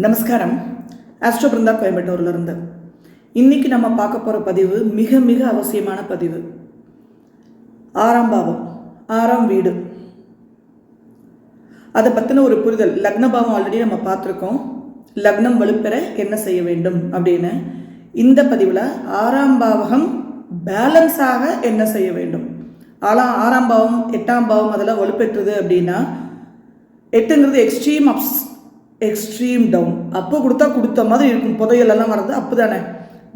நமஸ்காரம். ஆஸ்ட்ரோ பிருந்தா கோயம்புத்தூர்ல இன்னைக்கு நம்ம பார்க்க போகிற பதிவு மிக மிக அவசியமான பதிவு. ஆறாம் பாவம் ஆறாம் வீடு. அதை பற்றின ஒரு புரிதல் லக்ன பாவம் ஆல்ரெடி நம்ம பார்த்துருக்கோம். லக்னம் வலுப்பெற என்ன செய்ய வேண்டும் அப்படின்னு. இந்த பதிவில் ஆறாம் பாவகம் பேலன்ஸாக என்ன செய்ய வேண்டும்? ஆலாம் ஆறாம் பாவம் எட்டாம் பாவம் அதெல்லாம் வலுப்பெற்றுது அப்படின்னா எட்டுங்கிறது எக்ஸ்ட்ரீம் அப்ஸ் எக்ஸ்ட்ரீம் டவுன் அப்போ கொடுத்தா கொடுத்த மாதிரி இருக்கும். புதையலெல்லாம் வர்றது அப்போ தானே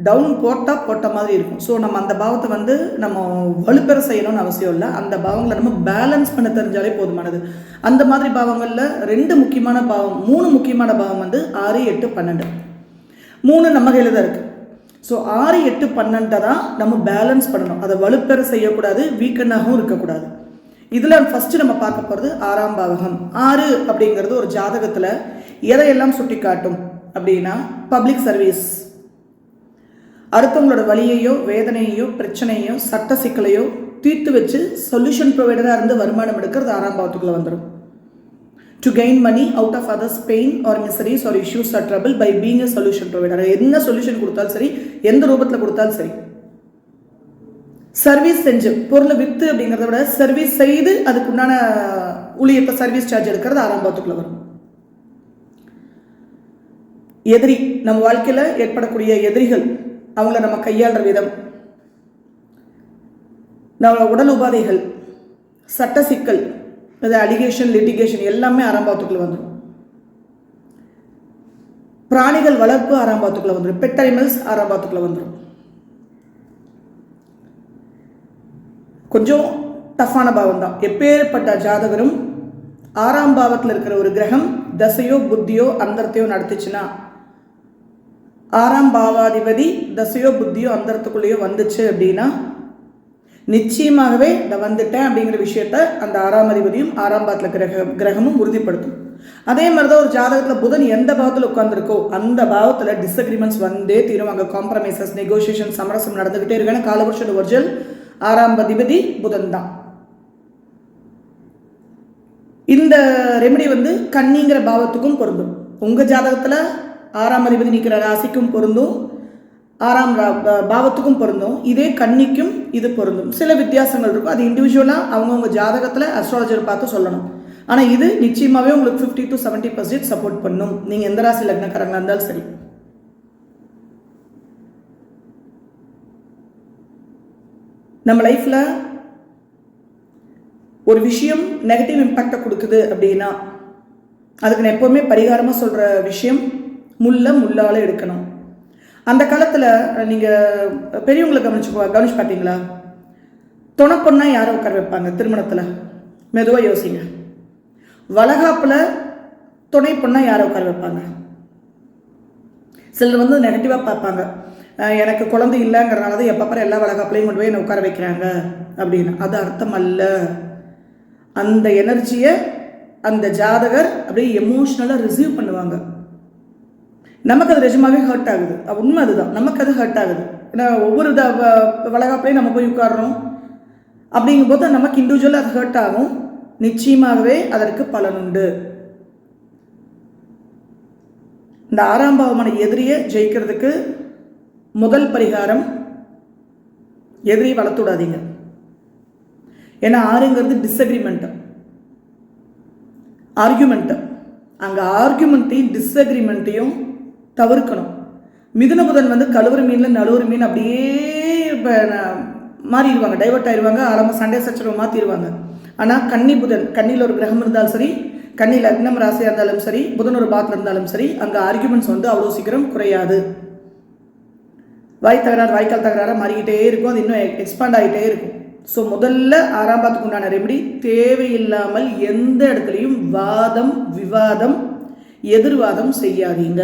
டவுன் போட்டால் போட்ட மாதிரி இருக்கும். ஸோ நம்ம அந்த பாவத்தை வந்து நம்ம வலுப்பெற செய்யணும்னு அவசியம் இல்லை. அந்த பாவங்களை நம்ம பேலன்ஸ் பண்ண தெரிஞ்சாலே போதுமானது. அந்த மாதிரி பாவங்களில் ரெண்டு முக்கியமான பாவம் மூணு முக்கியமான பாவம் வந்து ஆறு எட்டு பன்னெண்டு. மூணு நம்ம கையில் தான் இருக்குது ஸோ ஆறு எட்டு பன்னெண்டை தான் நம்ம பேலன்ஸ் பண்ணணும். அதை வலுப்பெற செய்யக்கூடாது வீக்கெண்டாகவும் இருக்கக்கூடாது. இதில் ஃபஸ்ட்டு நம்ம பார்க்க போகிறது ஆறாம் பாவகம். ஆறு அப்படிங்கிறது ஒரு ஜாதகத்தில் எதையெல்லாம் சுட்டி காட்டும் அப்படின்னா பப்ளிக் சர்வீஸ் அடுத்தவங்களோட வலியையோ வேதனையையோ பிரச்சனையோ சட்ட சிக்கலையோ தீர்த்து வச்சு சொல்யூஷன் ப்ரொவைடராக இருந்து வருமானம் எடுக்கிறது ஆறாம் பாவத்துக்குள்ளே வந்துடும் to gain money out of others pain or miseries or issues or trouble by being a solution provider என்ன சொல்யூஷன் கொடுத்தாலும் சரி எந்த ரூபத்தில் கொடுத்தாலும் சரி. சர்வீஸ் செஞ்சு பொருளை விற்று அப்படிங்கிறத விட சர்வீஸ் செய்து அதுக்குண்டான ஊழியத்தை சர்வீஸ் சார்ஜ் எடுக்கிறது ஆரம்பத்துக்குள்ளே வரும். எதிரி நம்ம வாழ்க்கையில் ஏற்படக்கூடிய எதிரிகள் அவங்கள நம்ம கையாளுற விதம். நம்ம உடல் உபாதைகள் சட்ட சிக்கல் அது அலிகேஷன் லிட்டிகேஷன் எல்லாமே ஆரம்பத்துக்குள்ளே வந்துடும் பிராணிகள் வளர்ப்பு ஆறாம் வந்துடும் பெட் அனிமல்ஸ் ஆறாம் வந்துடும் கொஞ்சம் டஃப்பான பாவம் தான் எப்பேற்பட்ட ஜாதகரும் ஆறாம் பாவத்தில் இருக்கிற ஒரு கிரகம் தசையோ புத்தியோ அந்தரத்தையோ நடத்துச்சுன்னா ஆறாம் பாவாதிபதி தசையோ புத்தியோ அந்தரத்துக்குள்ளேயோ வந்துச்சு அப்படின்னா நிச்சயமாகவே நான் வந்துட்டேன் அப்படிங்கிற விஷயத்த அந்த ஆறாம் அதிபதியும் ஆறாம் பாத்தில் கிரக கிரகமும் உறுதிப்படுத்தும். அதே மாதிரி தான் ஒரு ஜாதகத்தில் புதன் எந்த பாவத்தில் உட்காந்துருக்கோ அந்த பாவத்தில் டிஸ்அக்ரிமெண்ட்ஸ் வந்தே தீரும். அங்கே காம்ப்ரமைசஸ் நெகோசியேஷன் சமரசம் நடந்துக்கிட்டே இருக்குன்னு காலபுருஷன் ஒரிஜினல் ஆறாம் அதிபதி புதன் தான். இந்த ரெமெடி வந்து கன்னிங்கிற பாவத்துக்கும் பொருந்தும். உங்கள் ஜாதகத்தில் ஆறாம் அதிபதி நிற்கிற ராசிக்கும் பொருந்தும். ஆறாம் பாவத்துக்கும் பொருந்தும். இதே கன்னிக்கும் இது பொருந்தும். சில வித்தியாசங்கள் இருக்கும். அது இண்டிவிஜுவலாக அவங்கவுங்க ஜாதகத்தில் அஸ்ட்ராலஜர் பார்த்து சொல்லணும். ஆனால் இது நிச்சயமாகவே உங்களுக்கு fifty to seventy percent support பண்ணும். நீங்கள் எந்த ராசி லக்னக்காரங்களாக இருந்தாலும் சரி. நம்ம லைஃப்பில் ஒரு விஷயம் நெகட்டிவ் இம்பேக்டை கொடுக்குது அப்படின்னா அதுக்கு நான் எப்போவுமே பரிகாரமாக சொல்கிற விஷயம் முள்ள முள்ளால் எடுக்கணும். அந்த காலத்தில் நீங்கள் பெரியவங்களை கவனிச்சு கவனிச்சு பார்த்தீங்களா துணப்பொண்ணாக யாரை உட்கார வைப்பாங்க திருமணத்தில்? மெதுவாக யோசிங்க. வளகாப்பில் துணை பொண்ணாக யாரை உட்கார வைப்பாங்க? சிலர் வந்து நெகட்டிவாக பார்ப்பாங்க. எனக்கு குழந்தை இல்லைங்கிறனால தான் எப்போ பாரு எல்லா வளகாப்புலையும் கொண்டு போய் என்னை உட்கார வைக்கிறாங்க. அப்படின்னு. அது அர்த்தம் அல்ல. அந்த எனர்ஜியை அந்த ஜாதகர் அப்படியே எமோஷ்னலாக ரிசீவ் பண்ணுவாங்க. நமக்கு அது நிஜமாவே ஹர்ட் ஆகுது. உண்மை அதுதான். நமக்கு அது ஹர்ட் ஆகுது. ஏன்னா ஒவ்வொரு த வ- வளகாப்புலையும் நம்ம போய் உட்காடுறோம் அப்படிங்கும்போது நமக்கு இண்டிவிஜுவலாக அது ஹர்ட் ஆகும். நிச்சயமாகவே அதற்கு பலனுண்டு இந்த ஆறாம் பாவமான எதிரியை ஜெயிக்கிறதுக்கு முதல் பரிகாரம் எதிரி வளர்த்து விடாதீங்க ஏன்னா ஆறுங்கிறது டிஸ்அக்ரிமெண்ட்டு ஆர்குமெண்ட்டு அங்கே ஆர்குமெண்ட்டையும் டிஸ்அக்ரிமெண்ட்டையும் தவிர்க்கணும். மிதுன புதன் வந்து கழுவுற மீனில் நழுவுற மீன் அப்படியே இப்போ மாறிடுவாங்க டைவர்ட் ஆயிடுவாங்க ஆரம்ப சண்டே சச்சரவு மாற்றிடுவாங்க ஆனால் கன்னி புதன் கண்ணியில் ஒரு கிரகம் இருந்தாலும் சரி கன்னி லக்னம் ராசியாக இருந்தாலும் சரி புதன் ஒரு பாத்தில் இருந்தாலும் சரி அங்கே ஆர்குமெண்ட்ஸ் வந்து அவ்வளோ சீக்கிரம் குறையாது. வாய் தகராறு வாய்க்கால் தகராறாக மாறிக்கிட்டே இருக்கும். அது இன்னும் எக்ஸ்பாண்ட் ஆகிட்டே இருக்கும். ஸோ முதல்ல ஆறாம் பாத்துக்கு உண்டான ரெமெடி தேவையில்லாமல் எந்த இடத்துலையும் வாதம் விவாதம் எதிர்வாதம் செய்யாதீங்க.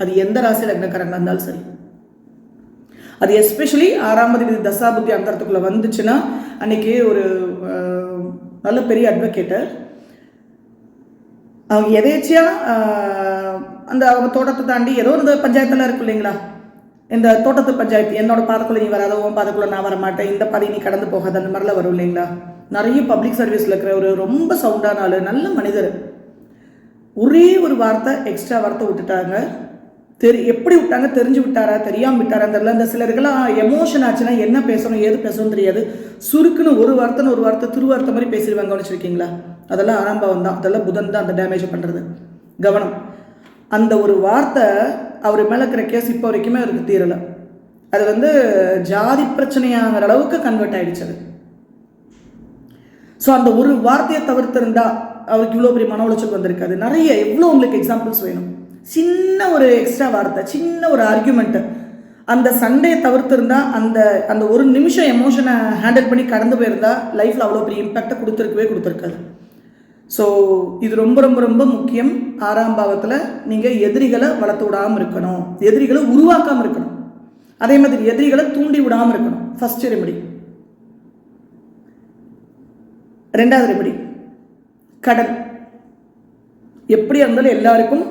அது எந்த ராசி லக்னக்காரங்களாக இருந்தாலும் சரி. அது எஸ்பெஷலி ஆறாம் விதி தசாபுத்தி அந்தரத்துக்குள்ளே வந்துச்சுன்னா அன்னைக்கு ஒரு நல்ல பெரிய அட்வொகேட்டர் அவங்க எதேச்சியா அந்த அவங்க தோட்டத்தை தாண்டி ஏதோ இந்த பஞ்சாயத்தில் இருக்கும் இல்லைங்களா? இந்த தோட்டத்து பஞ்சாயத்து என்னோட பாதக்குள்ள நீ வராத உன் பாதக்குள்ள நான் வர மாட்டேன் இந்த பாதை நீ கடந்து போகாத அந்த மாதிரிலாம் வரும் இல்லைங்களா? நிறைய பப்ளிக் சர்வீஸில் இருக்கிற ஒரு ரொம்ப சவுண்டான ஆள் நல்ல மனிதர். ஒரே ஒரு வார்த்தை எக்ஸ்ட்ரா வார்த்தை விட்டுட்டாங்க. தெரி எப்படி விட்டாங்க தெரிஞ்சு விட்டாரா தெரியாமல் விட்டாரா தெரியல. அந்த சிலருக்கெல்லாம் எமோஷன் ஆச்சுன்னா என்ன பேசணும் ஏது பேசணும் தெரியாது. சுருக்குன்னு ஒரு வார்த்தைன்னு ஒரு வார்த்தை திருவார்த்தை மாதிரி பேசிடுவாங்க வச்சுருக்கீங்களா அதெல்லாம் ஆரம்பம் தான். அதெல்லாம் புதன் தான் அந்த டேமேஜ் பண்ணுறது கவனம். அந்த ஒரு வார்த்தை அவர் மேலே இருக்கிற கேஸ் இப்போ வரைக்குமே அவருக்கு தீரலை. அது வந்து ஜாதி பிரச்சனையாகிற அளவுக்கு கன்வெர்ட் ஆகிடுச்சு அது. ஸோ அந்த ஒரு வார்த்தையை தவிர்த்திருந்தா அவருக்கு இவ்வளோ பெரிய மன உளைச்சல் வந்திருக்காது. நிறைய எவ்வளோ உங்களுக்கு எக்ஸாம்பிள்ஸ் வேணும்? சின்ன ஒரு எக்ஸ்ட்ரா வார்த்தை சின்ன ஒரு ஆர்கியூமெண்ட்டு அந்த சண்டையை தவிர்த்திருந்தா அந்த அந்த ஒரு நிமிஷம் எமோஷனை ஹேண்டில் பண்ணி கடந்து போயிருந்தா லைஃப்பில் அவ்வளோ பெரிய இம்பேக்டை கொடுத்துருக்கவே கொடுத்துருக்காது. ஸோ இது ரொம்ப ரொம்ப ரொம்ப முக்கியம். ஆறாம் பாவத்தில் நீங்கள் எதிரிகளை வளர்த்து விடாமல் இருக்கணும். எதிரிகளை உருவாக்காமல் இருக்கணும். அதே மாதிரி எதிரிகளை தூண்டி விடாமல் இருக்கணும். ஃபஸ்ட் ரெமடி ரெண்டாவது ரெமடி கடன் எப்படியா இருந்தாலும் எல்லாருக்கும்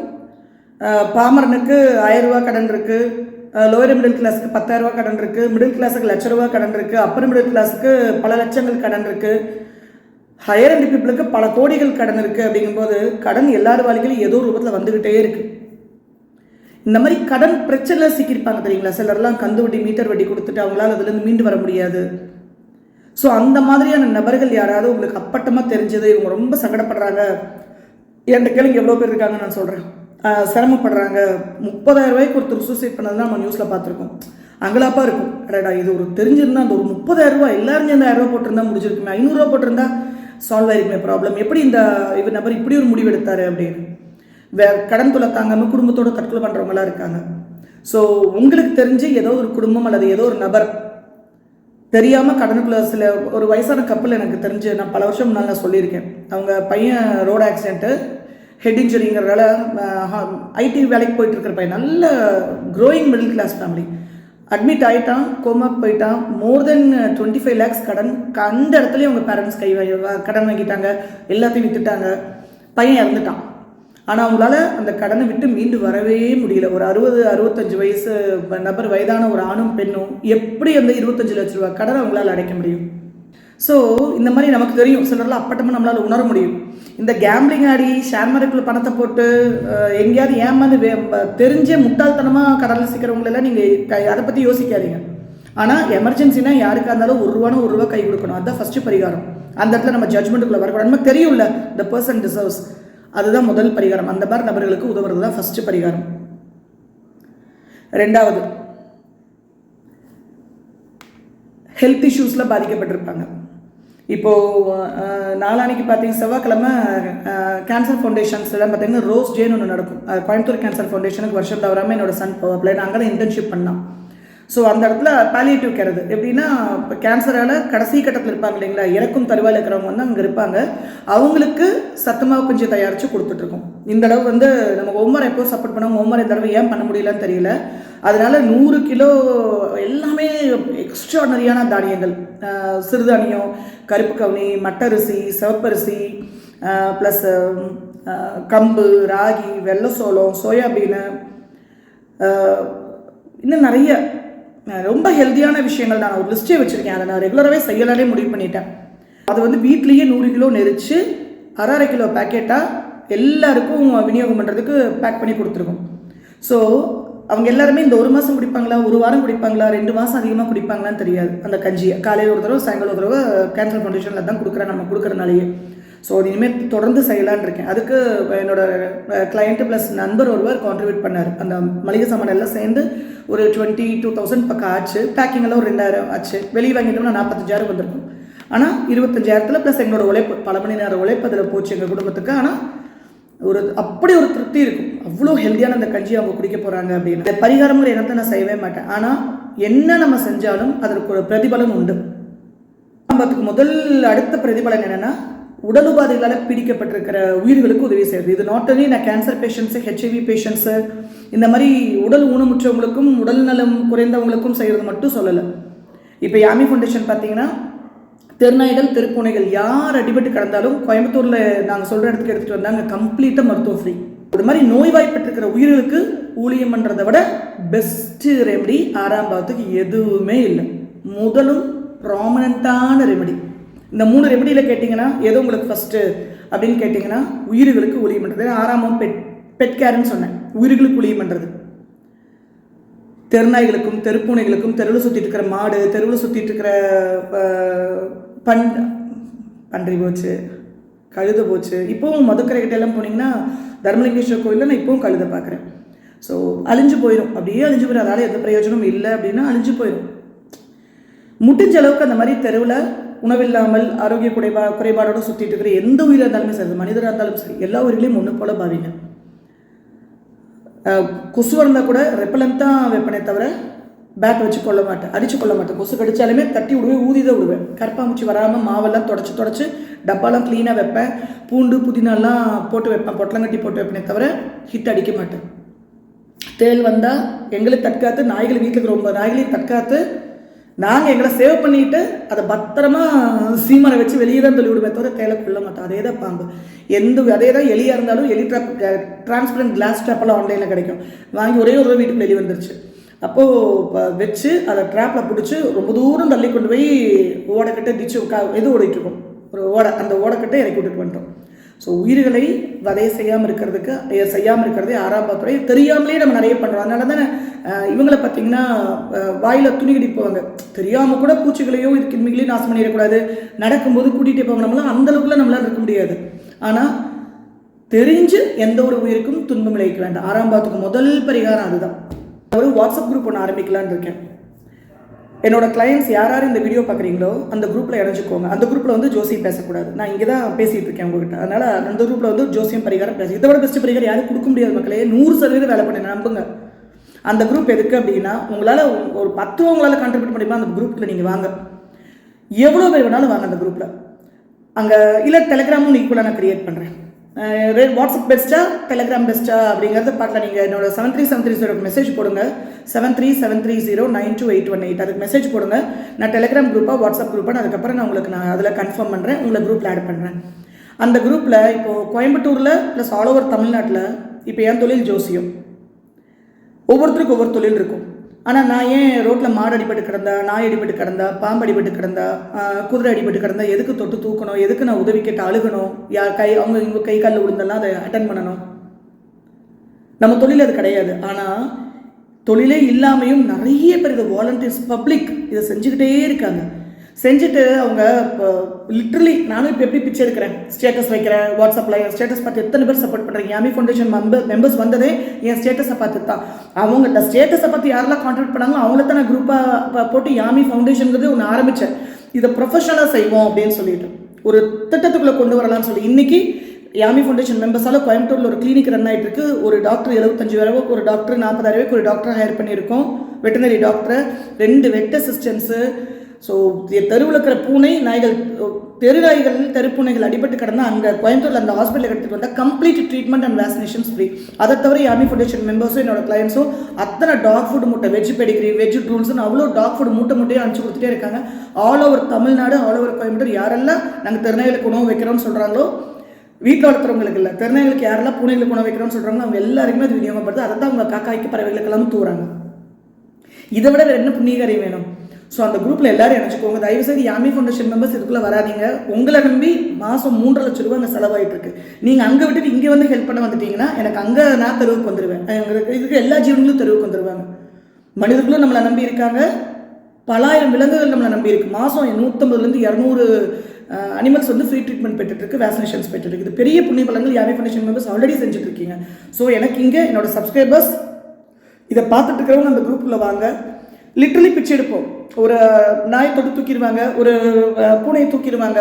பாமரனுக்கு ஆயிரம் கடன் இருக்குது லோயர் மிடில் கிளாஸுக்கு பத்தாயிரரூவா கடன் இருக்குது மிடில் கிளாஸுக்கு லட்ச ரூபா கடன் இருக்குது அப்பர் மிடில் கிளாஸுக்கு பல லட்சங்கள் கடன் இருக்குது ஹையர் அண்ட் பீப்புளுக்கு பல கோடிகள் கடன் இருக்குது அப்படிங்கும்போது கடன் எல்லார் வாழ்க்கையிலும் ஏதோ ரூபத்தில் வந்துக்கிட்டே இருக்குது இந்த மாதிரி கடன் பிரச்சனையில் சிக்கியிருப்பாங்க தெரியுங்களா? சிலர்லாம் கந்து வட்டி மீட்டர் வட்டி கொடுத்துட்டு அவங்களால அதுலேருந்து மீண்டு வர முடியாது. ஸோ அந்த மாதிரியான நபர்கள் யாராவது உங்களுக்கு அப்பட்டமாக தெரிஞ்சது இவங்க ரொம்ப சங்கடப்படுறாங்க. என்கிட்ட கேளுங்க எவ்வளோ பேர் இருக்காங்கன்னு நான் சொல்கிறேன் சிரமப்படுறாங்க. முப்பதாயிரம் ரூபாய்க்கு ஒருத்தர் சூசைட் பண்ணதெல்லாம் நம்ம நியூஸில் பார்த்துருக்கோம். அங்கலாப்பாக இருக்கும். அடடா இது ஒரு தெரிஞ்சிருந்தா அந்த ஒரு முப்பதாயிரம் ரூபாய் எல்லாரும் சேர்ந்து ஆயிரம் போட்டிருந்தா முடிஞ்சிருக்குமே. ஐநூறுரூவா போட்டிருந்தா சால்வ் ஆயிருக்குமே ப்ராப்ளம் எப்படி இந்த இவர் நபர் இப்படி ஒரு முடிவு எடுத்தார் அப்படின்னு? வே கடன் தொலை தாங்காமல் குடும்பத்தோட தற்கொலை பண்ணுறவங்களாம் இருக்காங்க. ஸோ உங்களுக்கு தெரிஞ்சு ஏதோ ஒரு குடும்பம் அல்லது ஏதோ ஒரு நபர் தெரியாமல் கடனுக்குள்ள சில ஒரு வயசான கப்பல் எனக்கு தெரிஞ்சு நான் பல வருஷம் முன்னால் நான் சொல்லியிருக்கேன். அவங்க பையன் ரோடு ஆக்சிடென்ட்டு ஹெட் இன்ஜுரிங்கிறதால ஐடி வேலைக்கு போயிட்டு இருக்கிற பையன். நல்ல growing middle class family admit ஆகிட்டான் கோமாக்கு போயிட்டான். More then twenty five lakhs கடன் அந்த இடத்துலையும் அவங்க பேரண்ட்ஸ் கை கடன் வாங்கிட்டாங்க. எல்லாத்தையும் வித்துட்டாங்க. பையன் இறந்துட்டான். ஆனால் அவங்களால அந்த கடனை விட்டு மீண்டு வரவே முடியல. ஒரு அறுபது அறுபத்தஞ்சு வயசு நபர் வயதான ஒரு ஆணும் பெண்ணும் எப்படி அந்த இருபத்தஞ்சு லட்ச ரூபா கடனை அவங்களால அடைக்க முடியும்? ஸோ இந்த மாதிரி நமக்கு தெரியும். சிலரில் அப்பட்டமாக நம்மளால் உணர முடியும். இந்த கேம்பிளிங் ஆடி ஷேர் மார்க்கெட்டில் பணத்தை போட்டு எங்கேயாவது ஏமாந்து வே- தெரிஞ்சே முட்டாள்தனமாக கடலில் சிக்கிறவங்களெல்லாம் நீங்கள் அதை பற்றி யோசிக்காதீங்க. ஆனால் எமர்ஜென்சினா யாருக்காக இருந்தாலும் ஒரு ரூபானா ஒரு ரூபா கை கொடுக்கணும். அதுதான் ஃபஸ்ட்டு பரிகாரம். அந்த இடத்துல நம்ம ஜட்மெண்ட்டுக்குள்ளே வரக்கூடாது. நமக்கு தெரியும்ல இந்த பர்சன் டிசர்வ்ஸ் அதுதான் முதல் பரிகாரம். அந்த மாதிரி நபர்களுக்கு உதவுறது தான் ஃபஸ்ட்டு பரிகாரம். ரெண்டாவது ஹெல்த் இஷ்யூஸில் பாதிக்கப்பட்டிருப்பாங்க. இப்போது நாளானிக்கு பார்த்தீங்கன்னா செவ்வாய்க்கிழமை கேன்சர் ஃபவுண்டேஷன்ஸ் எல்லாம் பார்த்தீங்கன்னா ரோஸ் டேன்னு ஒன்று நடக்கும். அது கோயம்புத்தூர் கேன்சர் ஃபவுண்டேஷனுக்கு வருஷம் தவறாமல் என்னோட சன் அப்ளை அங்கே தான் இன்டர்ன்ஷிப் பண்ணான். ஸோ அந்த இடத்துல பாலியேட்டிவ் கேர் அது. எப்படின்னா இப்போ கேன்சரால் கடைசி கட்டத்தில் இருப்பாங்க இல்லைங்களா இறக்கும் தருவாயில் இருக்கிறவங்க வந்து அங்கே இருப்பாங்க. அவங்களுக்கு சத்தமாக கொஞ்சம் தயாரித்து கொடுத்துட்ருக்கோம் இந்த அளவு வந்து நம்ம ஒவ்வொரு எப்போ சப்போர்ட் பண்ணாங்க ஒவ்வொரு இந்த தடவை ஏன் பண்ண முடியலன்னு தெரியல. அதனால் நூறு கிலோ எல்லாமே எக்ஸ்ட்ராடனரியான தானியங்கள். சிறுதானியம் கருப்பு கவுனி மட்டரிசி சிவப்பரிசி ப்ளஸ் கம்பு ராகி வெள்ளை சோளம் சோயாபீனு இன்னும் நிறைய ரொம்ப ஹெல்த்தியான விஷயங்கள் நான் ஒரு லிஸ்ட்டே வச்சுருக்கேன். அதை நான் ரெகுலராகவே செய்யலானே முடிவு பண்ணிட்டேன். அது வந்து வீட்லேயே நூறு கிலோ நெரிச்சு அரை அரை கிலோ பேக்கெட்டாக எல்லாருக்கும் விநியோகம் பண்ணுறதுக்கு பேக் பண்ணி கொடுத்துருக்கோம். ஸோ அவங்க எல்லாருமே இந்த ஒரு மாதம் குடிப்பாங்களா ஒரு வாரம் குடிப்பாங்களா ரெண்டு மாதம் அதிகமாக குடிப்பாங்களான்னு தெரியாது. அந்த கஞ்சியை காலையில் ஒரு தடவை சாயங்காலம் ஒரு தடவை கேன்சர் ஃபவுண்டேஷனில் தான் கொடுக்குறேன் நம்ம கொடுக்குறனாலேயே ஸோ அது இனிமேல் தொடர்ந்து செய்யலான்னு இருக்கேன். அதுக்கு என்னோட கிளையண்ட்டு ப்ளஸ் நண்பர் ஒருவர் கான்ட்ரிபியூட் பண்ணார். அந்த மளிகை சாமான் எல்லாம் சேர்ந்து ஒரு டுவெண்ட்டி டூ தௌசண்ட் பக்கம் ஆச்சு. பேக்கிங் எல்லாம் ஒரு ரெண்டாயிரம் ஆச்சு. வெளியே வாங்கிட்டோம்னா நாற்பத்தஞ்சாயிரம் வந்திருக்கும். ஆனால் இருபத்தஞ்சாயிரத்தில் ப்ளஸ் எங்களோட உழைப்பு பல மணி நேரம் உழைப்பு அதில் போச்சு எங்கள் குடும்பத்துக்கு. ஆனால் ஒரு அப்படி ஒரு திருப்தி இருக்கும். அவ்வளோ ஹெல்த்தியான அந்த கஞ்சி அவங்க குடிக்க போகிறாங்க அப்படின்னு. இந்த பரிகாரமும் என்னத்தை நான் செய்யவே மாட்டேன். ஆனால் என்ன நம்ம செஞ்சாலும் அதற்கு ஒரு பிரதிபலன் உண்டு. நம்மத்துக்கு முதல் அடுத்த பிரதிபலன் என்னென்னா உடல் உபாதைகளால் பீடிக்கப்பட்டிருக்கிற உயிர்களுக்கு உதவி செய்யுது இது நாட் ஒன்லி நான் கேன்சர் பேஷண்ட்ஸு ஹெச்ஐவி பேஷண்ட்ஸு இந்த மாதிரி உடல் ஊனமுற்றவங்களுக்கும் உடல் நலம் குறைந்தவங்களுக்கும் செய்கிறது மட்டும் சொல்லலை. இப்போ யாமி ஃபவுண்டேஷன் பார்த்தீங்கன்னா தெருநாய்கள் தெருப்பூனைகள் யார் அடிபட்டு கிடந்தாலும் கோயம்புத்தூரில் நாங்கள் சொல்கிற இடத்துக்கு எடுத்துகிட்டு வந்தாங்க. கம்ப்ளீட்டாக மருத்துவம் ஃப்ரீ. ஒரு மாதிரி நோய்வாய்ப்பட்டிருக்கிற உயிர்களுக்கு ஊழியம் பண்ணுறதை விட பெஸ்ட்டு ரெமெடி ஆறாம் பாவத்துக்கு எதுவுமே இல்லை. முதலும் ப்ராமனண்ட்டான ரெமெடி இந்த மூணு ரெமெடியில் கேட்டிங்கன்னா எது உங்களுக்கு ஃபஸ்ட்டு அப்படின்னு கேட்டிங்கன்னா உயிர்களுக்கு ஊழியம் பண்ணுறது ஆறாமம் பெட் பெட் கேர்னு சொன்னேன். உயிர்களுக்கு ஊழியம் பண்ணுறது தெருநாய்களுக்கும் தெருப்பூனைகளுக்கும் தெருவில் சுற்றிட்டு இருக்கிற மாடு தெருவில் சுற்றிட்டு இருக்கிற பண் பன் பன்றி போச்சு கழுத போச்சு. இப்போவும் மதுக்கரை கிட்ட எல்லாம் போனீங்கன்னா தர்மலிங்கேஸ்வரர் கோயிலில் நான் இப்போவும் கழுத பார்க்குறேன். ஸோ அழிஞ்சு போயிடும் அப்படியே அழிஞ்சு போயிடும் அதால் எந்த பிரயோஜனமும் இல்லை அப்படின்னா அழிஞ்சு போயிடும் முடிஞ்ச அளவுக்கு அந்த மாதிரி தெருவில் உணவில்லாமல் ஆரோக்கிய குறைபா குறைபாடோடு சுற்றிட்டு இருக்கிற எந்த உயிராக இருந்தாலுமே சரி மனிதராக இருந்தாலும் சரி எல்லா உயிர்களையும் ஒன்று போல பாவிங்க. கொசுவாக கொசு இருந்தால் கூட ரெப்பலன் தான் வைப்பனே தவிர பேட் வச்சு கொள்ள மாட்டேன். அடிச்சு கொள்ள மாட்டேன். கொசு கடிச்சாலுமே தட்டி விடுவேன் ஊதி தான் விடுவேன். கற்பாம்பூச்சி வராமல் மாவெல்லாம் தொடச்சி தொடச்சி டப்பாலாம் க்ளீனாக வைப்பேன். பூண்டு புதினாலாம் போட்டு வைப்பேன். பொட்டலங்கட்டி போட்டு வைப்பேனே தவிர ஹிட் அடிக்க மாட்டேன். தேல் வந்தால் எங்களை தற்காத்து நாய்கள் வீட்டுக்கு ரொம்ப நாய்களையும் தற்காத்து நாங்கள் எங்களை சேவ் பண்ணிட்டு அதை பத்திரமா சீமனை வச்சு வெளியே தான் தள்ளி விடுவேன் தவிர தேலை கொள்ள மாட்டோம் அதே தான் பாம்பு. எந்த அதே தான் எலியாக இருந்தாலும் எலி ட்ராப் டிரான்ஸ்பரண்ட் கிளாஸ் ட்ராப்பெல்லாம் ஆன்லைனில் கிடைக்கும். வாங்கி ஒரே ஒரு வீட்டுக்கு வெளியே வந்துருச்சு. அப்போது வச்சு அதை ட்ராப்பில் பிடிச்சி ரொம்ப தூரம் தள்ளி கொண்டு போய் ஓடக்கட்டை டிச்சு க இது ஓடிட்டுருக்கோம். ஒரு ஓடை அந்த ஓடக்கட்டை இறக்கி விட்டுட்டு வந்துட்டோம். ஸோ உயிர்களை வதை செய்யாமல் இருக்கிறதுக்கு செய்யாமல் இருக்கிறதே ஆறாம் பாத்துறை தெரியாமலே நம்ம நிறைய பண்ணுறோம் அதனால தானே இவங்களை பார்த்தீங்கன்னா வாயில் துணி கடிப்பவங்க தெரியாமல் கூட பூச்சிகளையோ இது கிருமிகளையும் நாசம் பண்ணிடக்கூடாது. நடக்கும்போது கூட்டிகிட்டே போவாங்க நம்மளால் அந்த அளவுக்குலாம் இருக்க முடியாது. ஆனால் தெரிஞ்சு எந்த ஒரு உயிருக்கும் துன்பம் விளைவிக்க வேண்டாம். ஆறாம் பாத்துக்கு முதல் பரிகாரம் அதுதான். ஒரு வாட்ஸ்அப் குரூப் ஒன்று ஆரம்பிக்கலான்னு இருக்கேன். என்னோட கிளையண்ட்ஸ் யார் யார் இந்த வீடியோ பார்க்குறீங்களோ அந்த குரூப்பில் இணைஞ்சிக்கோங்க. அந்த குரூப்பில் வந்து ஜோசியம் பேசக்கூடாது. நான் இங்கே தான் பேசிகிட்டு இருக்கேன் உங்ககிட்ட. அதனால் அந்த குரூப்பில் வந்து ஜோசியம் பரிகாரம் பேச இதை விட பெஸ்ட் பரிகாரம் யாரும் கொடுக்க முடியாது மக்களே. நூறு சதவீதம் வேலை பண்ண நம்புங்க. அந்த குரூப் எதுக்கு அப்படின்னா உங்களால் ஒரு பத்து உங்களால் கான்ட்ரிபியூட் பண்ணிமா அந்த குரூப்பில் நீங்கள் வாங்க. எவ்வளோ பேர் வேணாலும் வாங்க அந்த குரூப்பில் அங்கே இல்லை டெலிகிராமும் ஈக்குவலாக நான் க்ரியேட் பண்ணுறேன் வாட்ஸ்அப் பெஸ்ட்டா டெலிகிராம் பெஸ்ட்டா அப்படிங்கிறத பார்க்கலாம். நீங்கள் என்னோட seven three seven three zero message போடுங்க. Seven three seven three zero nine two eight one eight அதுக்கு மெசேஜ் போடுங்க. நான் டெலிகிராம் குரூப்பாக வாட்ஸ்அப் குரூப்பாக அதுக்கப்புறம் நான் உங்களுக்கு நான் அதில் கன்ஃபார்ம் பண்ணுறேன் உங்களை குரூப்பில் ஆட் பண்ணுறேன் அந்த குரூப்பில் இப்போது கோயம்புத்தூரில் ப்ளஸ் ஆல் ஓவர் தமிழ்நாட்டில் இப்போ என் தொழில் ஜோசியம். ஒவ்வொருத்தருக்கும் ஒவ்வொரு தொழில் இருக்கும். ஆனால் நான் ஏன் ரோட்டில் மாடு அடிபட்டு கிடந்தா நாய் அடிபட்டு கிடந்தா பாம்பு அடிபட்டு கிடந்தா குதிரை அடிபட்டு கிடந்தா எதுக்கு தொட்டு தூக்கணும்? எதுக்கு நான் உதவி கேட்டு அழுகணும்? யார் கை அவங்க இவங்க கை காலில் விழுந்தெல்லாம் அதை அட்டன் பண்ணணும். நம்ம தொழில் அது கிடையாது. ஆனால் தொழிலே இல்லாமையும் நிறைய பேர் இதை வாலண்டியர்ஸ் பப்ளிக் இதை செஞ்சுக்கிட்டே இருக்காங்க. செஞ்சுட்டு அவங்க இப்போ லிட்ரலி நானும் இப்போ எப்படி பிச்சை எடுக்கிறேன்? ஸ்டேட்டஸ் வைக்கிறேன் வாட்ஸ்அப்பில் என் ஸ்டேட்டஸ் பார்த்து எத்தனை பேர் சப்போர்ட் பண்ணுறீங்க யாமி ஃபவுண்டேஷன் மெம்பர் மெம்பர்ஸ் வந்ததே என் ஸ்டேட்டஸை பார்த்து தான். அவங்க ஸ்டேட்டஸை பார்த்து யாரெல்லாம் கான்ட்ராக்ட் பண்ணாங்களோ அவங்கள தான் நான் குரூப்பாக போட்டு யாமி ஃபவுண்டேஷனுங்கிறது ஒன்று ஆரம்பித்தேன் இதை ப்ரொஃபஷனலாக செய்வோம் அப்படின்னு சொல்லிட்டு. ஒரு திட்டத்துக்குள்ளே கொண்டு வரலாம்னு சொல்லி இன்றைக்கி யாமி ஃபவுண்டேஷன் மெம்பர்ஸால் கோயம்புத்தூரில் ஒரு கிளினிக் ரன் ஆகிட்டு இருக்கு. ஒரு டாக்டர் எழுபத்தஞ்சு ரூபாய்க்கு ஒரு டாக்டர் நாற்பதாயிரம் ரூபாய்க்கு ஒரு டாக்டர் ஹையர் பண்ணியிருக்கோம். வெட்டினரி டாக்டர் ரெண்டு வெட் அசிஸ்டன்ஸு ஸோ தெருவில் இருக்கிற பூனை நாய்கள் தெருநாய்கள் தெருப்பூனைகள் அடிபட்டு கிடந்தால் அங்கே கோயம்புத்தூரில் அந்த ஹாஸ்பிட்டலில் எடுத்துகிட்டு வந்தால் complete treatment and vaccinations free அதை தவிர யாமி ஃபவுண்டேஷன் மெம்பர்ஸும் என்னோட கிளையன்ஸும் அத்தனை டாக் ஃபுட் மூட்டை வெஜ் பெடிகிரி வெஜ் ட்ரூல்ஸ்னு அவ்வளோ டாக் ஃபுட் மூட்டை மூட்டையும் அனுப்பிச்சு கொடுத்துட்டே இருக்காங்க. All over Tamil Nadu all over Coimbatore யாரெல்லாம் நாங்கள் திருநெல்வேலிக்கு உணவு வைக்கிறோம்னு சொல்கிறாங்களோ வீட்டில் வளர்த்துறவங்களுக்கு இல்லை திருநெல்வேலிக்கு யாரெல்லாம் பூனைகளுக்கு உணவு வைக்கிறோம்னு சொல்கிறாங்களோ அவங்க எல்லாருக்குமே அது விநியோகப்படுது. அதை தான் அவங்க காக்காய்க்கு பறவைகளுக்கெல்லாம் தூறாங்க இதை விட வேறு என்ன புண்ணியகாரியம் வேணும்? ஸோ அந்த குரூப்பில் எல்லாரும் இணைச்சிக்கோங்க தயவு செய்து யாமி ஃபவுண்டேஷன் மெம்பர்ஸ் இதுக்குள்ளே வராதீங்க. உங்களை நம்பி மாதம் மூன்றரை லட்ச ரூபா அங்கே செலவாயிட்டு இருக்கு. நீங்கள் அங்கே விட்டுட்டு இங்கே வந்து ஹெல்ப் பண்ண வந்துட்டீங்கன்னா எனக்கு அங்கே நான் தெருவுக்கு வந்துடுவேன் எங்களுக்கு இதுக்கு எல்லா ஜீவன்களும் தெருவுக்கு வந்துடுவாங்க மனிதர்களும் நம்மளை நம்பி இருக்காங்க. பலாயிரம் விலங்குகள் நம்மளை நம்பி இருக்கு. மாதம் நூற்றம்பதுலேருந்து இரநூறு அனிமல்ஸ் வந்து ஃப்ரீ ட்ரீட்மெண்ட் பெற்றுட்டு வேக்சினேஷன்ஸ் பெற்றுட்டு இது பெரிய புண்ணிய பலங்கள் யாமி ஃபவுண்டேஷன் மெம்பர்ஸ் ஆல்ரெடி செஞ்சுட்டு இருக்கீங்க. ஸோ எனக்கு இங்கே என்னோட சப்ஸ்கிரைபர்ஸ் இதை பார்த்துட்டு இருக்கிறவங்க அந்த குரூப்பில் வாங்க. லிட்ரலி பிச்சை எடுப்போம். ஒரு நாயை தொட்டு தூக்கிடுவாங்க ஒரு பூனையை தூக்கிடுவாங்க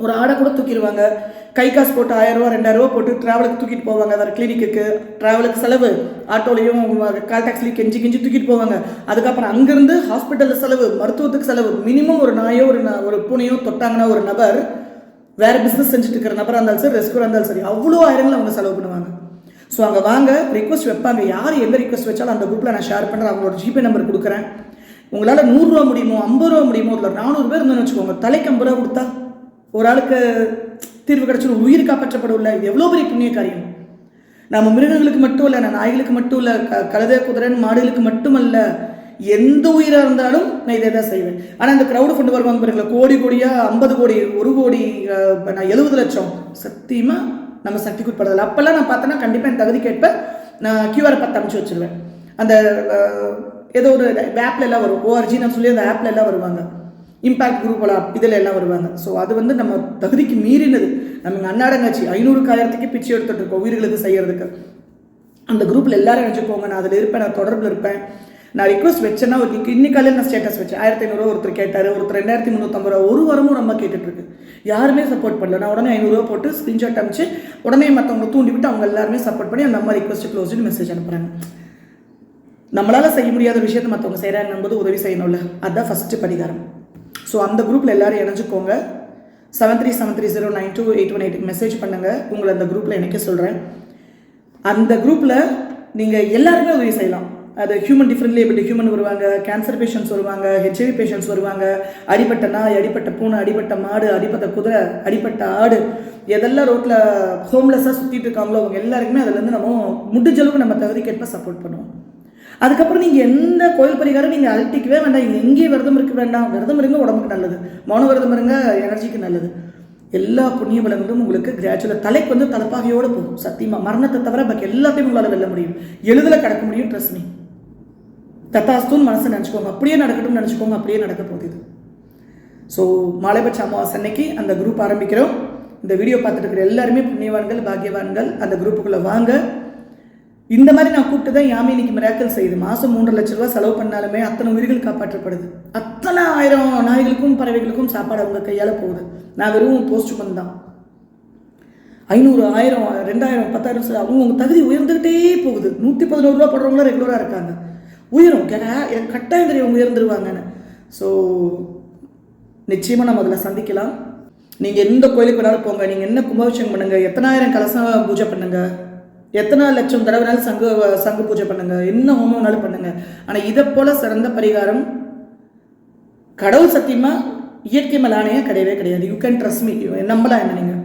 ஒரு ஆடை கூட தூக்கிடுவாங்க. கை காசு போட்டு ஆயிரம் ரூபா ரெண்டாயிரம் ரூபா போட்டு ட்ராவலுக்கு தூக்கிட்டு போவாங்க. வேறு கிளினிக்கு ட்ராவலுக்கு செலவு. ஆட்டோலையும் கால் டாக்ஸிலையும் கெஞ்சி கெஞ்சி தூக்கிட்டு போவாங்க. அதுக்கப்புறம் அங்கேருந்து ஹாஸ்பிட்டலில் செலவு மருத்துவத்துக்கு செலவு. மினிமம் ஒரு நாயோ ஒரு ந- ஒரு பூனையோ தொட்டாங்கன்னா ஒரு நபர் வேறு பிஸ்னஸ் செஞ்சுட்டு இருக்கிற நபராக இருந்தாலும் சரி ரெஸ்கூராக இருந்தாலும் சரி அவ்வளோ ஆயிரங்கள் அவங்க செலவு பண்ணுவாங்க. ஸோ அங்கே வாங்க ரிக்வஸ்ட் வைப்பாங்க. யார் எந்த ரிக்வஸ்ட் வச்சாலும் அந்த குரூப்பில் நான் ஷேர் பண்ணுறேன் அவங்களோட ஜிபே நம்பர் கொடுக்குறேன். உங்களால் நூறுரூவா முடியுமோ ஐம்பது ரூபா முடியுமோ இல்லை நானூறு பேர் இருந்தோம்னு வச்சுக்கோங்க தலைக்கு ஐம்பது ரூபா கொடுத்தா ஒரு ஆளுக்கு தீர்வு கிடச்சிடும் உயிர் காப்பாற்றப்படவில்லை இது எவ்வளோ பெரிய புண்ணிய காரியம். நம்ம மிருகங்களுக்கு மட்டும் இல்லை நான் நாய்களுக்கு மட்டும் இல்லை க கழுதை குதிரைன்னு மாடுகளுக்கு மட்டுமல்ல எந்த உயிராக இருந்தாலும் நான் இதை தான் செய்வேன். ஆனால் இந்த க்ரௌடு ஃபண்டு வருவாங்க பாருங்களா கோடி கோடியாக ஐம்பது கோடி ஒரு கோடி நான் எழுபது லட்சம். சத்தியமாக நம்ம சக்திக்கு உட்படுதல் அப்போல்லாம் நான் பார்த்தேன்னா கண்டிப்பாக என் தகுதி கேட்ப நான் கியூஆர் பத்து அனுப்பிச்சு வச்சுருவேன். அந்த ஏதோ ஒரு ஆப்பில் எல்லாம் வரும். ஓஆர்ஜி நான் சொல்லி அந்த ஆப்பில் எல்லாம் வருவாங்க. இம்பாக்ட் குரூப் இதில் எல்லாம் வருவாங்க. ஸோ அது வந்து நம்ம தகுதிக்கு மீறினது. நம்ம இங்கே அன்னாடங்காட்சி ஐநூறு ஆயிரத்துக்கு பிச்சை எடுத்துகிட்டு இருக்கோம். உயிர்களுக்கு செய்கிறதுக்கு அந்த குரூப்பில் எல்லாரும் நினச்சிக்கோங்க நான் அதில் இருப்பேன். நான் தொடர்பில் இருப்பேன். நான் ரிக்வஸ்ட் வச்சேன்னா ஒரு இன்னைக்கு காலையில் நான் ஸ்டேட்டஸ் வச்சேன். ஆயிரத்தி ஐநூறுரூவா ஒருத்தர் கேட்டார் ஒருத்தர் ரெண்டாயிரத்தி முந்நூற்றம்பது ரூபா. ஒரு வாரமும் ரொம்ப கேட்டுட்ருக்கு யாருமே சப்போர்ட் பண்ணல. நான் உடனே ஐநூறுரூவா போட்டு ஸ்க்ரீன்ஷாட் அமிச்சு உடனே மற்றவங்க தூண்டிவிட்டு அவங்க எல்லாருமே சப்போர்ட் பண்ணி அந்த அம்மா ரிக்வஸ்ட் க்ளோஸ்னு மெசேஜ் அனுப்புகிறாங்க நம்மளால் செய்ய முடியாத விஷயத்தை மற்றவங்க செய்கிறாங்க போது உதவி செய்யணும்ல. அதுதான் ஃபஸ்ட்டு பரிகாரம். ஸோ அந்த குரூப்பில் எல்லோரும் இணைஞ்சுக்கோங்க. Seven three seven three zero nine two eight one எயிட்டுக்கு மெசேஜ் பண்ணுங்கள் உங்களை அந்த குரூப்பில் இணைக்க சொல்கிறேன் அந்த குரூப்பில் நீங்கள் எல்லாருமே உதவி செய்யலாம். அது ஹியூமன் டிஃப்ரெண்ட்லி எப்படி ஹியூமன் வருவாங்க கேன்சர் பேஷண்ட்ஸ் வருவாங்க ஹெச்ஐவி பேஷண்ட்ஸ் வருவாங்க. அடிப்பட்ட நாய் அடிப்பட்ட பூனை அடிப்பட்ட மாடு அடிப்பட்ட குதிரை அடிப்பட்ட ஆடு எதெல்லாம் ரோட்டில் ஹோம்லெஸ்ஸாக சுற்றிட்டு இருக்காங்களோ அவங்க எல்லாருக்குமே அதுலேருந்து நம்ம முடிஞ்ச அளவுக்கு நம்ம தகுதிக்கேற்ப சப்போர்ட் பண்ணுவோம். அதுக்கப்புறம் நீங்கள் எந்த கோயில் பரிகாரம் நீங்கள் அழட்டிக்கவே வேண்டாம். இங்கே எங்கேயும் விரதம் இருக்க வேண்டாம். விரதம் இருங்க உடம்புக்கு நல்லது. மௌன விரதம் இருங்க எனர்ஜிக்கு நல்லது. எல்லா புண்ணிய பலங்களும் உங்களுக்கு கிராஜுவலாக தலைக்கு வந்து தலைப்பாகையோடு போகும். சத்தியமாக மரணத்தை தவிர பாக்கி எல்லாத்தையும் உங்களால் வெல்ல முடியும். எளிதில் கடக்க முடியும் ட்ரெஸ் மீ தத்தாஸ்துன்னு மனசு நினச்சிக்கோங்க அப்படியே நடக்கட்டும்னு நினச்சிக்கோங்க அப்படியே நடக்க போகுது இது ஸோ மாலைபட்ச அமாவாசை அன்னைக்கு அந்த குரூப் ஆரம்பிக்கிறோம் இந்த வீடியோ பார்த்துட்டு இருக்கிற எல்லாருமே புண்ணியவான்கள் பாக்கியவான்கள் அந்த குரூப்புக்குள்ளே வாங்க இந்த மாதிரி நான் கூப்பிட்டு தான் யாமே இன்னைக்கு மிராக்கல் செய்யுது மாதம் மூன்று லட்ச ரூபா செலவு பண்ணாலுமே அத்தனை உயிர்கள் காப்பாற்றப்படுது அத்தனை ஆயிரம் நாய்களுக்கும் பறவைகளுக்கும் சாப்பாடு அவங்க கையால் போகுது நான் வெறும் போஸ்ட் தான் ஐநூறு ஆயிரம் ரெண்டாயிரம் பத்தாயிரம் அவங்க தகுதி உயர்ந்துகிட்டே போகுது நூற்றி பதினோரு ரூபா போடுறவங்களாம் ரெகுலராக இருக்காங்க உயரும். ஏன்னா கட்டாயம் தெரியும் உயர்ந்துருவாங்கன்னு. ஸோ நிச்சயமாக நம்ம அதில் சந்திக்கலாம். நீங்கள் எந்த கோயிலுக்கு வேணாலும் போங்க. நீங்கள் என்ன கும்பாபிஷேகம் பண்ணுங்க. எத்தனாயிரம் கலசம் பூஜை பண்ணுங்கள் எத்தனை லட்சம் தடவைனாலும் வேணாலும் சங்கு சங்கு பூஜை பண்ணுங்கள் என்ன ஹோமம்னாலும் பண்ணுங்கள் ஆனால் இதை போல் சிறந்த பரிகாரம் கடவுள் சத்தியமாக இயற்கை மேலானையே கிடையவே கிடையாது. யூ கேன் ட்ரஸ்ட் மீ நம்பலாம் என்ன நீங்கள்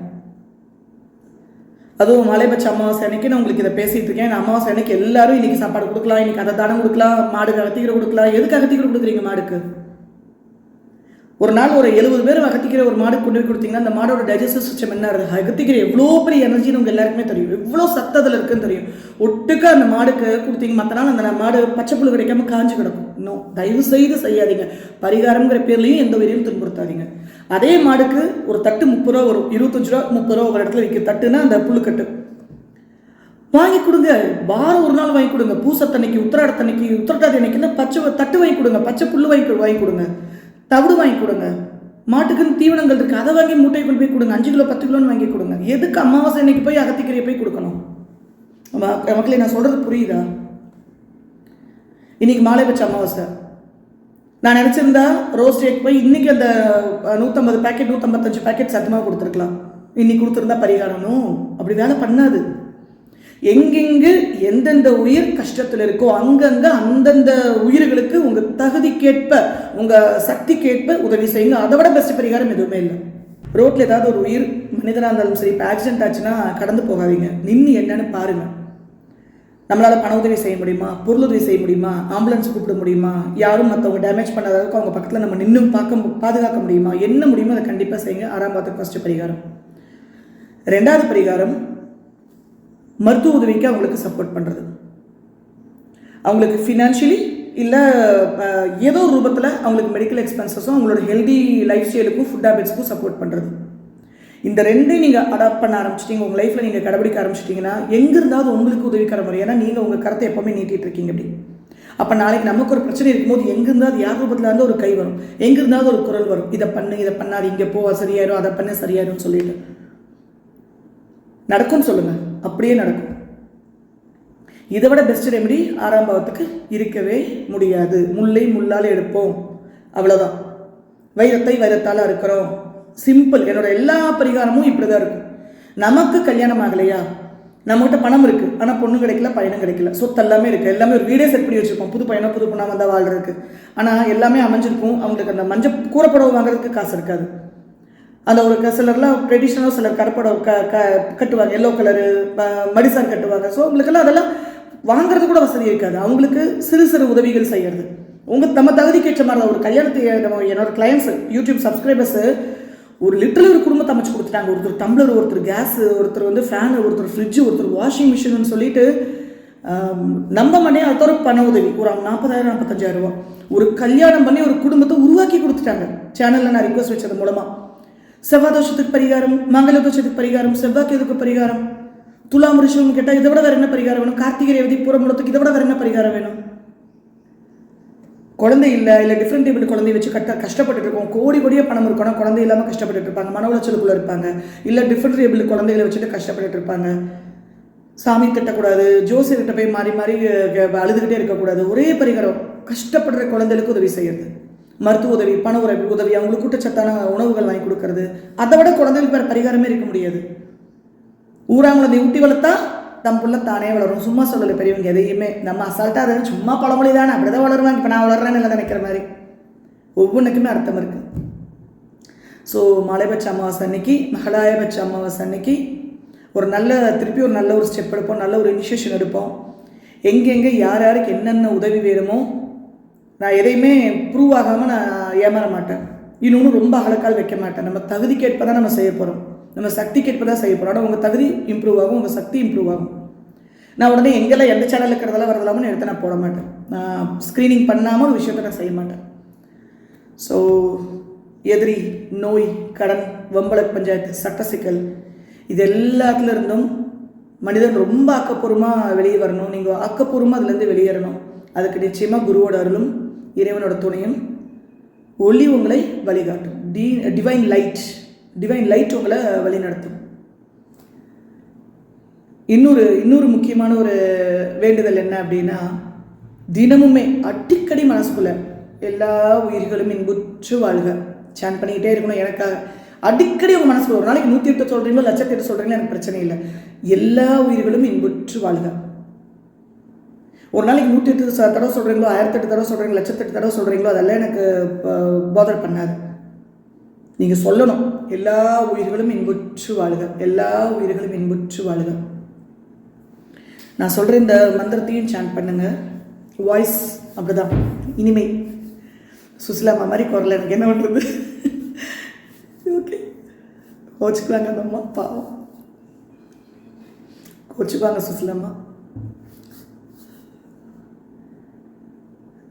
அதுவும் மலைபட்ச அமாவாசை அன்னைக்கு நான் உங்களுக்கு இதை பேசிட்டு இருக்கேன். அமாவாசை அன்னைக்கு எல்லாரும் இன்னைக்கு சாப்பாடு கொடுக்கலாம் இன்னைக்கு அதை தானம் கொடுக்கலாம் மாடு அகத்திக்கிற கொடுக்கலாம். எதுக்கு அகத்திக்கிற கொடுக்குறீங்க மாடுக்கு? ஒரு நாள் ஒரு எழுபது பேர் அகத்திக்கிற ஒரு மாடு கொண்டு போய் கொடுத்தீங்கன்னா அந்த மாடோட டைஜஸ்டிவ் சிஸ்டம் என்ன? இருக்குது அகத்திக்கிற எவ்வளோ பெரிய எனர்ஜின்னு உங்க எல்லாருக்குமே தெரியும். எவ்வளோ சத்தத்தில் இருக்குன்னு தெரியும். ஒட்டுக்க அந்த மாடுக்கு கொடுத்தீங்க மற்ற நாள் அந்த மாடு பச்சை புல் கிடைக்காம காஞ்சு கிடக்கும். இன்னும் தயவு செய்து செய்யாதீங்க. பரிகாரங்கிற பேர்லையும் எந்த உயிரையும் துன்புறுத்தாதீங்க. அதே மாடுக்கு ஒரு தட்டு முப்பது ரூபா வரும் இருபத்தஞ்சு ரூபா முப்பது ரூபா ஒரு இடத்துல விற்கிற தட்டுன்னா அந்த புல்லுக்கட்டு வாங்கி கொடுங்க. வாரம் ஒரு நாள் வாங்கி கொடுங்க. பூசத்தன்னைக்கு உத்திராடத்தன்னைக்கு உத்திரட்டாதி அன்னைக்கு பச்சை தட்டு வாங்கி கொடுங்க. பச்சை புல் வாங்கி வாங்கி கொடுங்க. தவிடு வாங்கி கொடுங்க. மாட்டுக்குன்னு தீவனங்கள் இருக்குது அதை வாங்கி மூட்டை கொண்டு போய் கொடுங்க. அஞ்சு கிலோ பத்து கிலோன்னு வாங்கி கொடுங்க. எதுக்கு அமாவாசை அன்னைக்கு போய் அகத்திக்கரையை போய் கொடுக்கணும்? மக்களே நான் சொல்கிறது புரியுதா? இன்றைக்கி மாலை வச்ச அமாவாசை. நான் நினச்சிருந்தா ரோஸ் டேக் போய் இன்றைக்கி அந்த நூற்றம்பது பேக்கெட் நூற்றம்பத்தஞ்சு பேக்கெட் சத்தமாக கொடுத்துருக்கலாம். இன்னைக்கு கொடுத்துருந்தா பரிகாரமும் அப்படி வேலை பண்ணாது. எங்கெங்கு எந்தெந்த உயிர் கஷ்டத்தில் இருக்கோ அங்கங்க அந்தந்த உயிர்களுக்கு உங்கள் தகுதிக்கேற்ப சக்தி சக்திக்கேற்ப உதவி செய்யுங்க. அதை விட பெஸ்ட் பரிகாரம் எதுவுமே இல்லை. ரோட்டில் ஏதாவது ஒரு உயிர் மனிதனாக இருந்தாலும் சரி இப்போ ஆக்சிடென்ட் ஆச்சுன்னா கடந்து போகாதீங்க. நின்று என்னன்னு பாருங்கள் நம்மளால் பண உதவி செய்ய முடியுமா? பொருளுதவி செய்ய முடியுமா? ஆம்புலன்ஸ் கூப்பிட முடியுமா? யாரும் மற்றவங்க டேமேஜ் பண்ணாத அளவுக்கு அவங்க பக்கத்தில் நம்ம நின்றும் பார்க்க மு- பாதுகாக்க முடியுமா? என்ன முடியுமோ அதை கண்டிப்பாக செய்யுங்க. ஆறாம் பார்த்து ஃபஸ்ட்டு பரிகாரம். ரெண்டாவது பரிகாரம் மருத்துவ உதவிக்கு அவங்களுக்கு சப்போர்ட் பண்ணுறது அவங்களுக்கு ஃபினான்ஷியலி இல்லை ஏதோ ஒரு ரூபத்தில் அவங்களுக்கு மெடிக்கல் எக்ஸ்பென்சஸும் அவங்களோட ஹெல்தி லைஃப் ஸ்டைலுக்கும் ஃபுட் ஹேபிட்ஸ்க்கும் சப்போர்ட் பண்ணுறது இந்த ரெண்டையும் நீங்கள் அடாப்ட் பண்ண ஆரம்பிச்சிட்டீங்க உங்கள் லைஃப்பில் நீங்கள் கடைபிடிக்க ஆரம்பிச்சிட்டிங்கன்னா எங்கே இருந்தாவது உங்களுக்கு உதவிக்கிற முறை. ஏன்னா நீங்கள் உங்கள் கருத்தை எப்போவுமே நீட்டிட்டு இருக்கீங்க அப்படி. அப்போ நாளைக்கு நமக்கு ஒரு பிரச்சனை இருக்கும்போது எங்கே இருந்தாவது யார் ரூபத்தில் இருந்து ஒரு கை வரும். எங்கே இருந்தாவது ஒரு குரல் வரும். இதை பண்ணு இதை பண்ணாது இங்கே போ சரியாயிரும் அதை பண்ண சரியாயிரும்னு சொல்லிட்டு. நடக்கும்னு சொல்லுங்கள் அப்படியே நடக்கும். இதை விட பெஸ்ட் ரெமெடி ஆறாம் பாவத்துக்கு இருக்கவே முடியாது. முல்லை முள்ளால் எடுப்போம். அவ்வளோதான் வைரத்தை வைரத்தால் இருக்கிறோம் சிம்பிள் என்னோட எல்லா பரிகாரமும் இப்படி தான் இருக்கும். நமக்கு கல்யாணம் ஆகலையா? நம்மகிட்ட பணம் இருக்கு. ஆனால் பொண்ணு கிடைக்கல பையனும் கிடைக்கல. சொத்து எல்லாமே இருக்கு. எல்லாமே ஒரு வீடே செட் பண்ணி வச்சிருப்போம். புது பையனோ புது பொண்ணாக வந்தால் வாழ்றதுக்கு. ஆனால் எல்லாமே அமைஞ்சிருக்கும். அவங்களுக்கு அந்த மஞ்சள் கூறப்படவு வாங்குறதுக்கு காசு இருக்காது. அந்த ஒரு சிலர்லாம் ட்ரெடிஷ்னலாக சிலர் கரப்படம் க க கட்டுவாங்க. எல்லோ கலரு மடிசார் கட்டுவாங்க. ஸோ உங்களுக்கெல்லாம் அதெல்லாம் வாங்குறது கூட வசதி இருக்காது. அவங்களுக்கு சிறு சிறு உதவிகள் செய்யறது. உங்கள் நம்ம தகுதிக்கு ஏற்ற மாதிரி ஒரு கல்யாணத்தை நம்ம என்னோட கிளையன்ஸ் யூடியூப் சப்ஸ்கிரைபர்ஸு ஒரு லிட்டரலி ஒரு குடும்பத்தை அமைச்சு கொடுத்துட்டாங்க. ஒருத்தர் டம்ளர் ஒருத்தர் கேஸ் ஒருத்தர் வந்து ஃபேன் ஒருத்தர் ஃப்ரிட்ஜு ஒருத்தர் வாஷிங் மிஷின்னு சொல்லிட்டு நம்ம மனே அடுத்த பண உதவி. ஒரு நாற்பதாயிரம் நாற்பத்தஞ்சாயிரம் ரூபா ஒரு கல்யாணம் பண்ணி ஒரு குடும்பத்தை உருவாக்கி கொடுத்துட்டாங்க. சேனலில் நான் ரிக்வஸ்ட் வச்சது மூலமாக செவ்வாய் தோஷத்துக்கு பரிகாரம் மங்கள தோஷத்துக்கு பரிகாரம் செவ்வாய்க்கு எதுக்கு பரிகாரம். துலாம் ரிஷம் கேட்டால் இதை விட வேறு என்ன பரிகாரம் வேணும்? கார்த்திகை ரேவதி புறமுடத்துக்கு இதை விட வேறு என்ன பரிகாரம் வேணும்? குழந்தை இல்லை இல்லை டிஃப்ரெண்ட் டேபிள் குழந்தைய வச்சு கட்ட கஷ்டப்பட்டு இருக்கோம். கோடி கோடியாக பணம் இருக்கணும் குழந்தை இல்லாமல் கஷ்டப்பட்டுட்டு இருப்பாங்க. மன உளைச்சலுக்குள்ள இருப்பாங்க. இல்லை டிஃப்ரெண்ட் டேபிள் குழந்தைகளை வச்சுட்டு கஷ்டப்பட்டுட்டு இருப்பாங்க. சாமி திட்டக்கூடாது ஜோசியர்கிட்ட போய் மாறி மாறி அழுதுகிட்டே இருக்கக்கூடாது. ஒரே பரிகாரம் கஷ்டப்படுற குழந்தைகளுக்கு உதவி செய்யறது. மருத்துவ உதவி பண உதவி உதவி அவங்களுக்கு ஊட்டச்சத்தான உணவுகள் வாங்கி கொடுக்கறது. அதை விட குழந்தைகளுக்கு வேறு பரிகாரமே இருக்க முடியாது. ஊராங்குழந்தை ஊட்டி வளர்த்தா தம் புள்ள தானே வளரும். சும்மா சொல்லலை பெரியவங்க எதையுமே. நம்ம அசால்ட்டாக அதை சும்மா பழமொழி தானே. அப்படி தான் வளருவாங்க. இப்போ நான் வளர்றேன்னு இல்லை நினைக்கிற மாதிரி. ஒவ்வொன்றுக்குமே அர்த்தம் இருக்குது ஸோ மலைபட்ச அமாவாசை அன்னைக்கு மகளாயபட்ச அமாவாசை அன்னைக்கு ஒரு நல்ல திருப்பி ஒரு நல்ல ஒரு ஸ்டெப் எடுப்போம். நல்ல ஒரு இனிஷியேஷன் எடுப்போம். எங்கெங்கே யார் யாருக்கு என்னென்ன உதவி வேணுமோ நான் எதையுமே ப்ரூவ் ஆகாமல் நான் ஏமாற மாட்டேன். இன்னொன்று ரொம்ப அகலக்கால் வைக்க மாட்டேன். நம்ம தகுதிக்கேற்ப தான் நம்ம செய்ய போகிறோம் நம்ம சக்தி கேட்பதாக செய்யப்படும் செய்ய போகிறோம் ஆனால் உங்கள் தகுதி இம்ப்ரூவ் ஆகும் உங்கள் சக்தி இம்ப்ரூவ் ஆகும். நான் உடனே எங்கெல்லாம் எந்த சேனலில் இருக்கிறதெல்லாம் வரலாமனு எடுத்து நான் போட மாட்டேன். நான் ஸ்க்ரீனிங் பண்ணாமல் ஒரு விஷயத்தை நான் செய்ய மாட்டேன். ஸோ எதிரி நோய் கடன் வம்பள பஞ்சாயத்து சட்ட சிக்கல் இது எல்லாத்துல இருந்தும் மனிதன் ரொம்ப ஆக்கப்பூர்வமாக வெளியே வரணும். நீங்கள் ஆக்கப்பூர்வமாக அதுலேருந்து வெளியேறணும். அதுக்கு நிச்சயமாக குருவோட அருளும் இறைவனோட துணையும் ஒளி உங்களை வழிகாட்டும். The divine light divine light உங்களை வழிநடத்தும். இன்னொரு இன்னொரு முக்கியமான ஒரு வேண்டுதல் என்ன அப்படின்னா தினமுமே அடிக்கடி மனசுக்குள்ள எல்லா உயிர்களும் இன்புற்று வாழ்க. சேன் பண்ணிக்கிட்டே இருக்கணும் எனக்காக. அடிக்கடி உங்கள் மனசுக்குள்ள ஒரு நாளைக்கு நூற்றி எட்டு சொல்கிறீங்களோ லட்சத்தி எட்டு சொல்கிறீங்களோ எனக்கு பிரச்சனை இல்லை. எல்லா உயிர்களும் இன்புற்று வாழ்க. ஒரு நாளைக்கு நூற்றி எட்டு தடவை சொல்கிறீங்களோ ஆயிரத்தெட்டு தடவை சொல்கிறீங்களோ லட்சத்தெட்டு தடவை சொல்கிறீங்களோ அதெல்லாம் எனக்கு போதர் பண்ணாது. நீங்கள் சொல்லணும். எல்லா உயிர்களும் இன்புற்று வாழுக. எல்லா உயிர்களும் இன்புற்று வாழுக. நான் சொல்கிற இந்த மந்திரத்தையும் சான் பண்ணுங்க. வாய்ஸ் அப்படிதான். இனிமை. சுசிலாமா மாதிரி குரல் எனக்கு என்ன பண்ணுறது ஓகே கோச்சுக்குவாங்க அந்த அம்மா பாவம். கோச்சுக்குவாங்க சுசிலாமா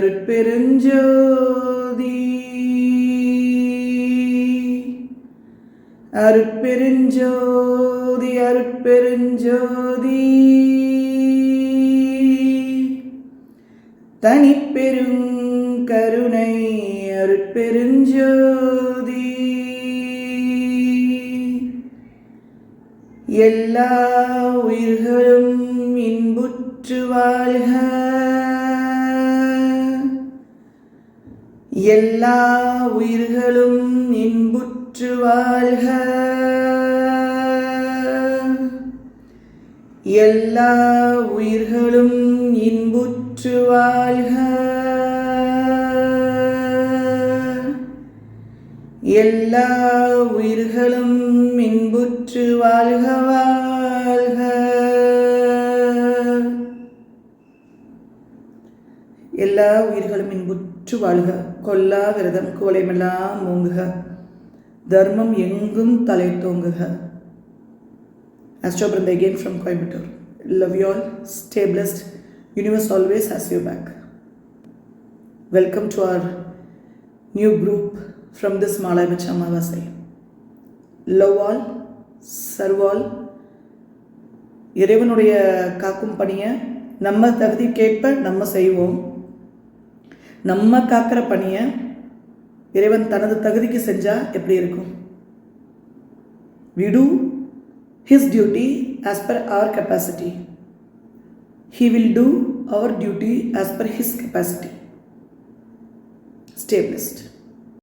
அருட்பெருஞ்சோதி. அருட்பெருஞ்சோதி அருட்பெருஞ்சோதி. தனிப்பெரும் கருணை அருட்பெருஞ்சோதி. எல்லா உயிர்களும் இன்புற்று வாழ்க. எல்லா உயிர்களும் இன்புற்று வாழ்க. எல்லா உயிர்களும் இன்புற்று வாழ்க. எல்லா உயிர்களும் இன்புற்று வாழ்க வாழ்க. எல்லா உயிர்களும் உற்று வாழ்க கொல்லா விரதம் குவலைமெல்லாம் மூங்குக தர்மம் எங்கும் தலை தோங்குக அஸ்டோ அஸ்டோபிரந்த again from Coimbatore love you all stay blessed universe always has you back welcome to our new group from this மாலாபிச்ச அமாவாசை லவ் ஆல் சர்வால் இறைவனுடைய காக்கும் பணியை நம்ம தகுதிக்கேற்ப நம்ம செய்வோம் நம்ம காக்கிற பணியை இறைவன் தனது தகுதிக்கு செஞ்சால் எப்படி இருக்கும் we do his duty as per our capacity he will do our duty as per his capacity stay.